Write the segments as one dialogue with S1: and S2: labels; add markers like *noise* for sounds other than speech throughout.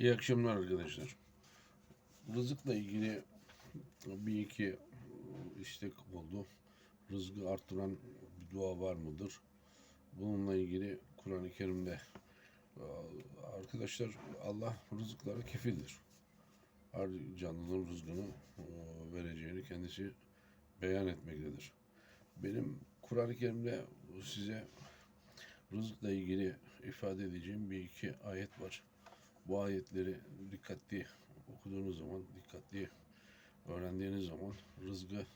S1: İyi akşamlar arkadaşlar. Rızıkla ilgili bir iki istek oldu. Rızkı arttıran bir dua var mıdır? Bununla ilgili Kur'an-ı Kerim'de e, arkadaşlar Allah rızıklara kefildir. Her canlının rızkını e, vereceğini kendisi beyan etmektedir. Benim Kur'an-ı Kerim'de size rızıkla ilgili ifade edeceğim bir iki ayet var. Bu ayetleri dikkatli okuduğunuz zaman, dikkatli öğrendiğiniz zaman rızkı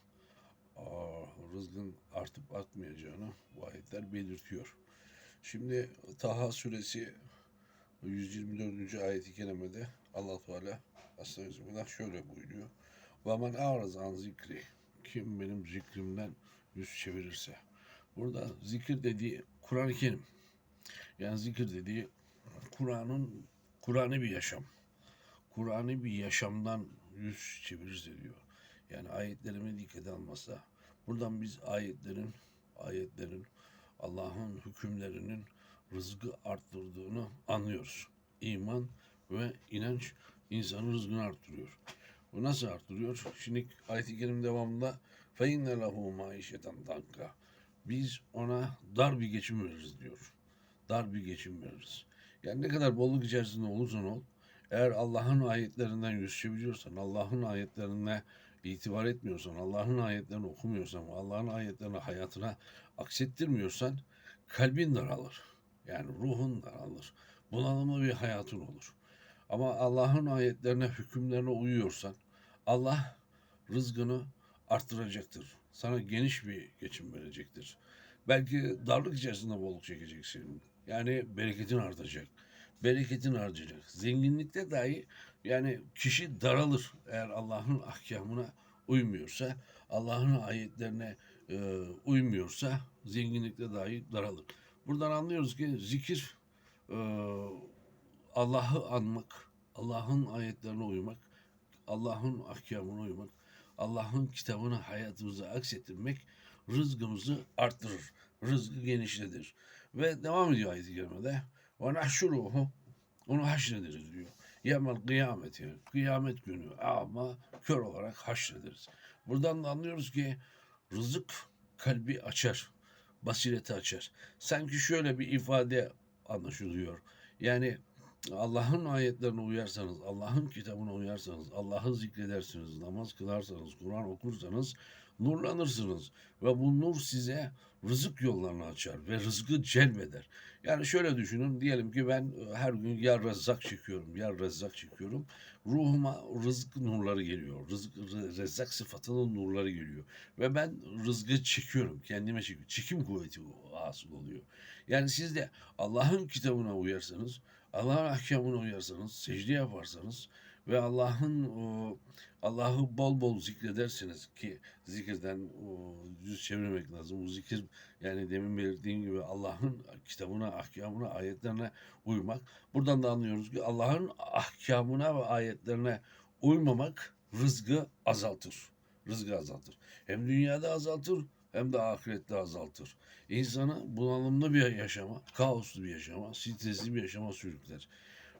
S1: rızkın artıp artmayacağını bu ayetler belirtiyor. Şimdi Taha suresi 124. ayeti kerimede Allah Teala Estağfirullah şöyle buyuruyor. Ve men araz an zikri kim benim zikrimden yüz çevirirse. Burada zikir dediği Kur'an-ı Kerim. Yani zikir dediği Kur'an'ın Kur'an'ı bir yaşam. Kur'an'ı bir yaşamdan yüz çevirirse diyor. Yani ayetlerime dikkat almazsa. Buradan biz ayetlerin ayetlerin Allah'ın hükümlerinin rızkı arttırdığını anlıyoruz. İman ve inanç insanın rızkını arttırıyor. Bu nasıl arttırıyor? Şimdi ayet-i kerim devamında فَاِنَّ لَهُ مَعِشَةً دَنْكَ Biz ona dar bir geçim veririz diyor. Dar bir geçim veririz. Yani ne kadar bolluk içerisinde olursan ol, eğer Allah'ın ayetlerinden yüz çeviriyorsan, Allah'ın ayetlerine itibar etmiyorsan, Allah'ın ayetlerini okumuyorsan, Allah'ın ayetlerini hayatına aksettirmiyorsan kalbin daralır. Yani ruhun daralır. Bunalımlı bir hayatın olur. Ama Allah'ın ayetlerine, hükümlerine uyuyorsan Allah rızkını arttıracaktır. Sana geniş bir geçim verecektir. Belki darlık içerisinde bolluk çekeceksin. Yani bereketin artacak. Bereketin artacak. Zenginlikte dahi yani kişi daralır eğer Allah'ın ahkamına uymuyorsa, Allah'ın ayetlerine e, uymuyorsa zenginlikte dahi daralır. Buradan anlıyoruz ki zikir e, Allah'ı anmak, Allah'ın ayetlerine uymak, Allah'ın ahkamına uymak, Allah'ın kitabını hayatımıza aksettirmek rızkımızı arttırır. Rızkı genişletir. Ve devam ediyor ayet-i kerimede. Ve nahşuruhu onu haşrederiz diyor. Yemel kıyameti, kıyamet günü ama kör olarak haşrederiz. Buradan da anlıyoruz ki rızık kalbi açar, basireti açar. Sanki şöyle bir ifade anlaşılıyor. Yani Allah'ın ayetlerine uyarsanız, Allah'ın kitabına uyarsanız, Allah'ı zikredersiniz, namaz kılarsanız, Kur'an okursanız nurlanırsınız. Ve bu nur size rızık yollarını açar ve rızkı celbeder. Yani şöyle düşünün, diyelim ki ben e, her gün ya rezzak çekiyorum, ya rezzak çekiyorum. Ruhuma rızık nurları geliyor, rızık, re- rezzak sıfatının nurları geliyor. Ve ben rızkı çekiyorum, kendime çekiyorum. Çekim kuvveti hasıl oluyor. Yani siz de Allah'ın kitabına uyarsanız, Allah'ın ahkamına uyarsanız, secde yaparsanız ve Allah'ın Allah'ı bol bol zikredersiniz ki zikirden yüz çevirmek lazım. Bu zikir yani demin belirttiğim gibi Allah'ın kitabına, ahkamına, ayetlerine uymak. Buradan da anlıyoruz ki Allah'ın ahkamına ve ayetlerine uymamak rızkı azaltır. Rızkı azaltır. Hem dünyada azaltır hem de ahirette azaltır. İnsanı bunalımlı bir yaşama, kaoslu bir yaşama, stresli bir yaşama sürükler.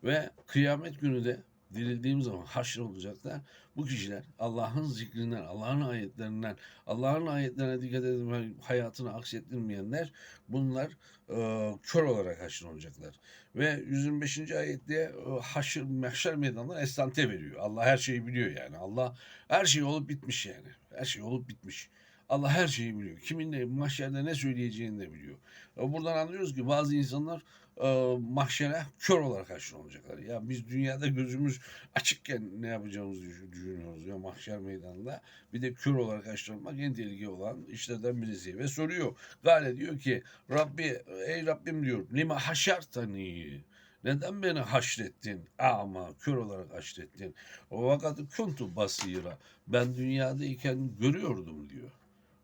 S1: Ve kıyamet günü de dirildiğim zaman haşr olacaklar. Bu kişiler Allah'ın zikrinden, Allah'ın ayetlerinden, Allah'ın ayetlerine dikkat edip hayatını aksettirmeyenler bunlar e, kör olarak haşr olacaklar. Ve 125. ayette e, haşr, mahşer meydanına estante veriyor. Allah her şeyi biliyor yani. Allah her şey olup bitmiş yani. Her şey olup bitmiş. Allah her şeyi biliyor. Kimin ne, mahşerde ne söyleyeceğini de biliyor. E, Buradan anlıyoruz ki bazı insanlar e, mahşere kör olarak haşr olacaklar. Ya biz dünyada gözümüz açıkken ne yapacağımızı düşün- düşünüyoruz ya mahşer meydanında. Bir de kör olarak olmak en tehlikeli olan işlerden birisi. Ve soruyor. Gale diyor ki Rabbi ey Rabbim diyor lima haşertani neden beni haşrettin? Ama kör olarak haşrettin. O vakat kuntu basira. Ben dünyadayken görüyordum diyor.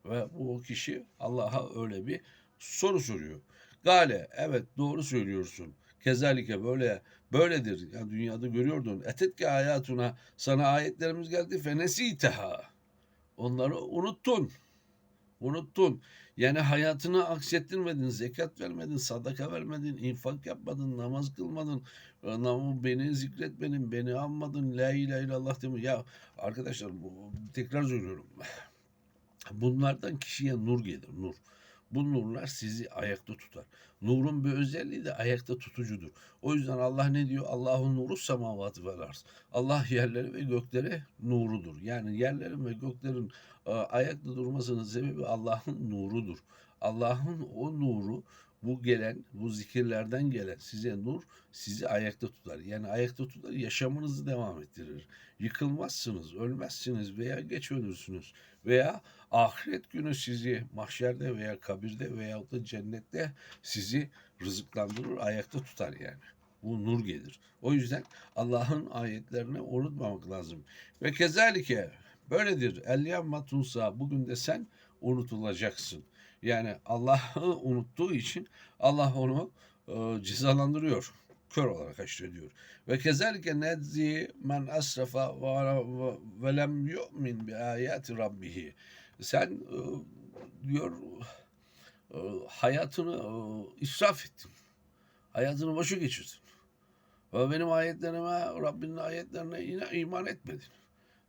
S1: Ve bu kişi Allah'a öyle bir soru soruyor. Gale evet doğru söylüyorsun. Kezalike böyle böyledir. Yani dünyada görüyordun. Etetke hayatuna sana ayetlerimiz geldi fenesiteha. Onları unuttun. Unuttun. Yani hayatını aksettirmedin, zekat vermedin, sadaka vermedin, infak yapmadın, namaz kılmadın, namı beni zikretmedin, beni anmadın, la ilahe illallah demedin. Ya arkadaşlar bu, tekrar söylüyorum. Bunlardan kişiye nur gelir, nur. Bu nurlar sizi ayakta tutar. Nurun bir özelliği de ayakta tutucudur. O yüzden Allah ne diyor? Allah'ın nuru semavatı vel arz. Allah yerleri ve gökleri nurudur. Yani yerlerin ve göklerin e, ayakta durmasının sebebi Allah'ın nurudur. Allah'ın o nuru bu gelen, bu zikirlerden gelen size nur sizi ayakta tutar. Yani ayakta tutar, yaşamınızı devam ettirir. Yıkılmazsınız, ölmezsiniz veya geç ölürsünüz. Veya ahiret günü sizi mahşerde veya kabirde veya da cennette sizi rızıklandırır, ayakta tutar yani. Bu nur gelir. O yüzden Allah'ın ayetlerini unutmamak lazım. Ve kezalike böyledir. Elyamma tunsa bugün de sen unutulacaksın. Yani Allah'ı *laughs* unuttuğu için Allah onu e, cezalandırıyor. Kör olarak haşrediyor. Ve kezalike nedzi men asrafa ve, lem yu'min bi ayati rabbihi. Sen e, diyor e, hayatını e, israf ettin. Hayatını boşa geçirdin. Ve benim ayetlerime, Rabbinin ayetlerine yine iman etmedin.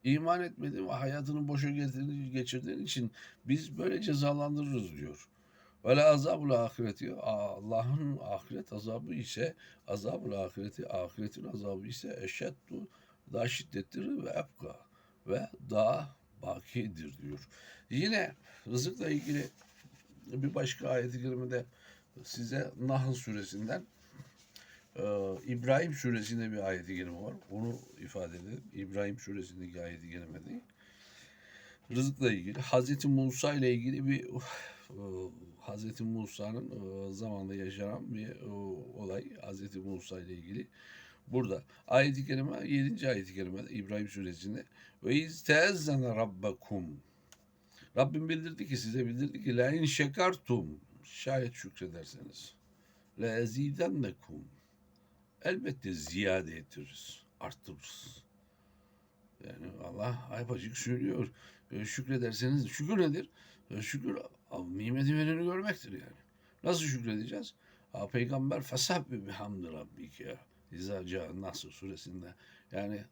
S1: İman etmedin ve hayatını boşa geçirdiğin, için biz böyle cezalandırırız diyor. La azabul ahireti Allah'ın ahiret azabı ise azabul ahireti ahiretin azabı ise eşeddu daha şiddetlidir ve ebka ve daha bakidir diyor. Yine rızıkla ilgili bir başka ayet-i kerimede size Nahl suresinden e, İbrahim suresinde bir ayet-i var. Onu ifade edelim. İbrahim suresindeki ayet-i değil. Rızıkla ilgili. Hazreti Musa ile ilgili bir *laughs* e, Hazreti Musa'nın e, yaşanan bir e, olay. Hazreti Musa ile ilgili. Burada ayet-i kerime 7. ayet-i kerime İbrahim suresinde ve iz teezzene rabbakum Rabbim bildirdi ki size bildirdi ki la in şekartum şayet şükrederseniz la ezidennekum elbette ziyade ettiririz, arttırırız. Yani Allah aypacık söylüyor. E, şükrederseniz şükür nedir? E, şükür nimeti vereni görmektir yani. Nasıl şükredeceğiz? Ha, Peygamber fesabbi bihamdi rabbike. İza Nasr suresinde. Yani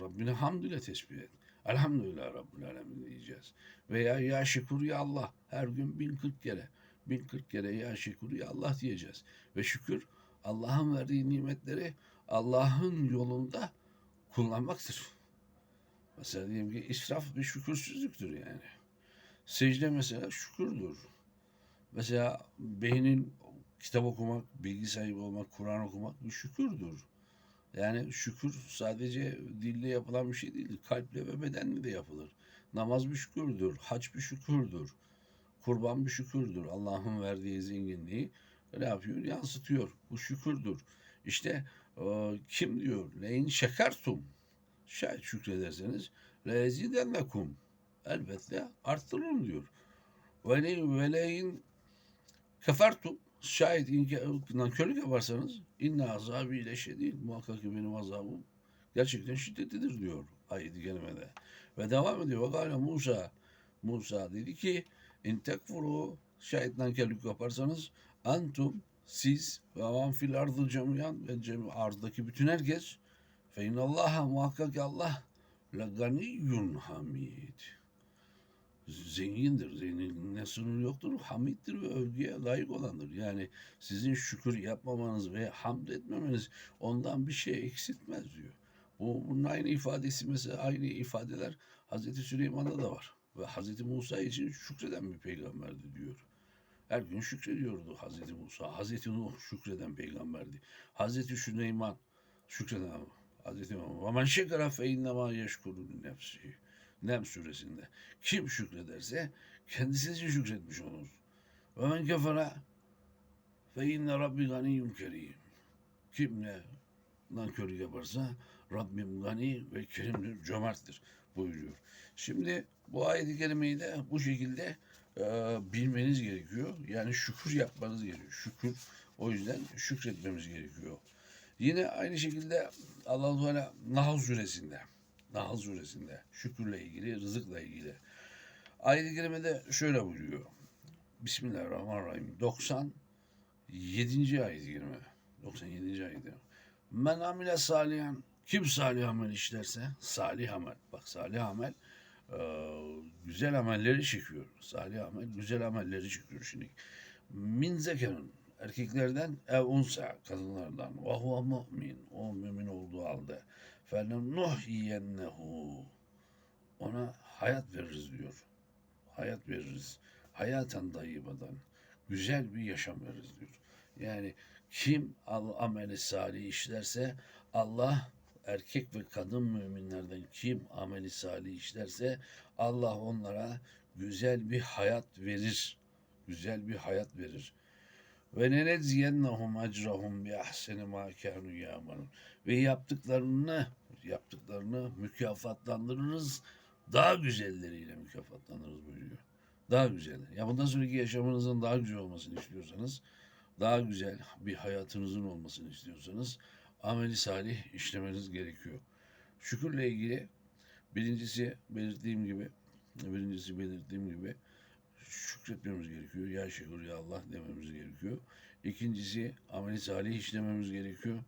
S1: Rabbine hamd ile tesbih et. Elhamdülillah Rabbil Alemin diyeceğiz. Veya ya şükür ya Allah. Her gün bin kırk kere. Bin kırk kere ya şükür ya Allah diyeceğiz. Ve şükür Allah'ın verdiği nimetleri Allah'ın yolunda kullanmaktır. Mesela diyelim ki israf bir şükürsüzlüktür yani. Secde mesela şükürdür. Mesela beynin kitap okumak, bilgi sahibi olmak, Kur'an okumak bir şükürdür. Yani şükür sadece dille yapılan bir şey değil. Kalple ve bedenle de yapılır. Namaz bir şükürdür. Hac bir şükürdür. Kurban bir şükürdür. Allah'ın verdiği zenginliği ne yapıyor? Yansıtıyor. Bu şükürdür. İşte e, kim diyor? Leyin şekertum. Şayet şükrederseniz lezidenlekum. Elbette arttırırım diyor. Ve leyin kefertum. Şayet nankörlük yaparsanız inna azabı ile şedid. Muhakkak ki benim azabım gerçekten şiddetlidir diyor ayet-i kerimede. Ve devam ediyor. Ve gale Musa Musa dedi ki in tekfuru şayet nankörlük yaparsanız antum siz ve avan fil ardı cemiyan ve cemi arzdaki bütün herkes fe inallaha muhakkak Allah la ganiyyun hamid zengindir. Zenginliğine sınır yoktur. Hamiddir ve övgüye layık olandır. Yani sizin şükür yapmamanız ve hamd etmemeniz ondan bir şey eksiltmez diyor. Bu, bunun aynı ifadesi mesela aynı ifadeler Hazreti Süleyman'da da var. Ve Hazreti Musa için şükreden bir peygamberdi diyor. Her gün şükrediyordu Hazreti Musa. Hazreti Nuh şükreden peygamberdi. Hazreti Süleyman şükreden Hazreti Muhammed. Ve men şekera fe innema yeşkuru nefsihi. Nem suresinde. Kim şükrederse kendisi şükretmiş olur. Ve men kefere fe inne rabbi ganiyyun kerim. Kim ne nankörlük yaparsa Rabbim gani ve kerimdir, cömerttir buyuruyor. Şimdi bu ayet-i kerimeyi de bu şekilde e, bilmeniz gerekiyor. Yani şükür yapmanız gerekiyor. Şükür o yüzden şükretmemiz gerekiyor. Yine aynı şekilde Allah-u Teala Nahl suresinde Nahl suresinde şükürle ilgili, rızıkla ilgili. Ayet-i Kerime'de şöyle buyuruyor. Bismillahirrahmanirrahim. 97. ayet-i kerime. 97. ayet-i kerime. Men amile salihan. Kim salih amel işlerse, salih amel. Bak salih amel güzel amelleri çıkıyor. Salih amel güzel amelleri çıkıyor şimdi. Min zekerun erkeklerden ev unsa kadınlardan ve huve mu'min o mümin olduğu halde felen nuhyiyennehu ona hayat veririz diyor. Hayat veririz. Hayaten dayıbadan. Güzel bir yaşam veririz diyor. Yani kim ameli salih işlerse Allah erkek ve kadın müminlerden kim ameli salih işlerse Allah onlara güzel bir hayat verir. Güzel bir hayat verir. Ve nenecziyennahum ecrahum bi ahseni ma kanu yamalun. Ve yaptıklarını yaptıklarını mükafatlandırırız. Daha güzelleriyle mükafatlandırırız buyuruyor. Daha güzel. Ya bundan sonraki yaşamınızın daha güzel olmasını istiyorsanız, daha güzel bir hayatınızın olmasını istiyorsanız ameli salih işlemeniz gerekiyor. Şükürle ilgili birincisi belirttiğim gibi birincisi belirttiğim gibi şükretmemiz gerekiyor. Ya şükür ya Allah dememiz gerekiyor. İkincisi ameli salih işlememiz gerekiyor.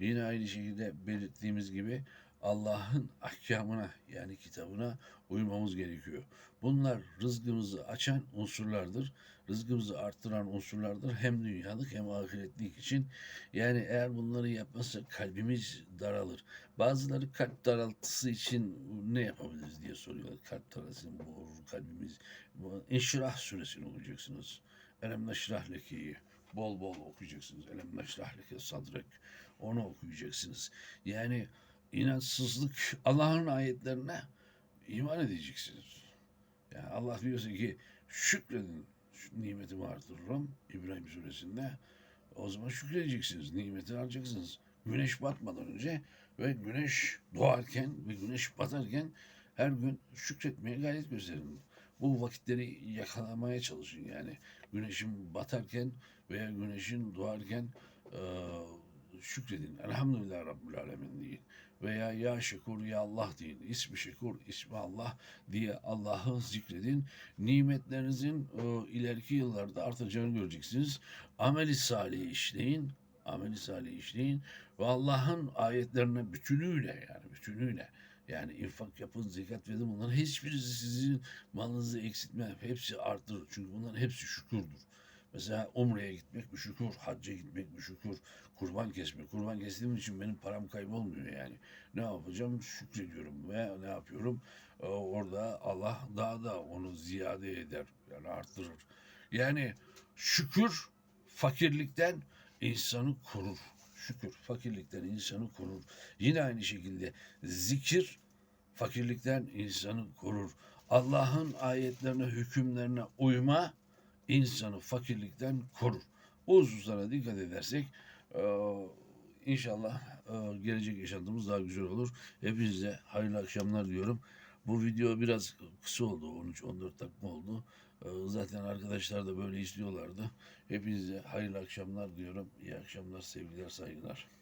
S1: Yine aynı şekilde belirttiğimiz gibi Allah'ın ahkamına yani kitabına uymamız gerekiyor. Bunlar rızkımızı açan unsurlardır. Rızkımızı arttıran unsurlardır. Hem dünyalık hem ahiretlik için. Yani eğer bunları yapmazsak kalbimiz daralır. Bazıları kalp daraltısı için ne yapabiliriz diye soruyorlar. Kalp daralsın bu kalbimiz. İnşirah suresini okuyacaksınız. Elem neşrah lekeyi bol bol okuyacaksınız. Elem neşrah leke sadrek onu okuyacaksınız. Yani inançsızlık Allah'ın ayetlerine iman edeceksiniz. Yani Allah diyorsa ki şükredin şu nimetimi artırırım İbrahim suresinde. O zaman şükredeceksiniz. Nimeti alacaksınız. Güneş batmadan önce ve güneş doğarken ve güneş batarken her gün şükretmeye gayret gösterin. Bu vakitleri yakalamaya çalışın yani. Güneşin batarken veya güneşin doğarken e, şükredin. Elhamdülillah Rabbil Alemin deyin. Veya ya şekur ya Allah deyin. İsmi şekur, ismi Allah diye Allah'ı zikredin. Nimetlerinizin e, ileriki yıllarda artacağını göreceksiniz. Ameli salih işleyin. Ameli salih işleyin. Ve Allah'ın ayetlerine bütünüyle yani bütünüyle yani infak yapın, zekat verin bunların hiçbirisi sizin malınızı eksiltmez. Hepsi artırır. Çünkü bunların hepsi şükürdür. Mesela Umre'ye gitmek bir şükür, hacca gitmek bir şükür, kurban kesmek. Kurban kestiğim için benim param kaybolmuyor yani. Ne yapacağım? Şükrediyorum ve ne yapıyorum? Ee, Orada Allah daha da onu ziyade eder, yani arttırır. Yani şükür fakirlikten insanı korur. Şükür fakirlikten insanı korur. Yine aynı şekilde zikir fakirlikten insanı korur. Allah'ın ayetlerine, hükümlerine uyma insanı fakirlikten korur. Bu hususlara dikkat edersek e, inşallah e, gelecek yaşantımız daha güzel olur. Hepinize hayırlı akşamlar diyorum. Bu video biraz kısa oldu. 13-14 dakika oldu. E, Zaten arkadaşlar da böyle istiyorlardı. Hepinize hayırlı akşamlar diyorum. İyi akşamlar, sevgiler, saygılar.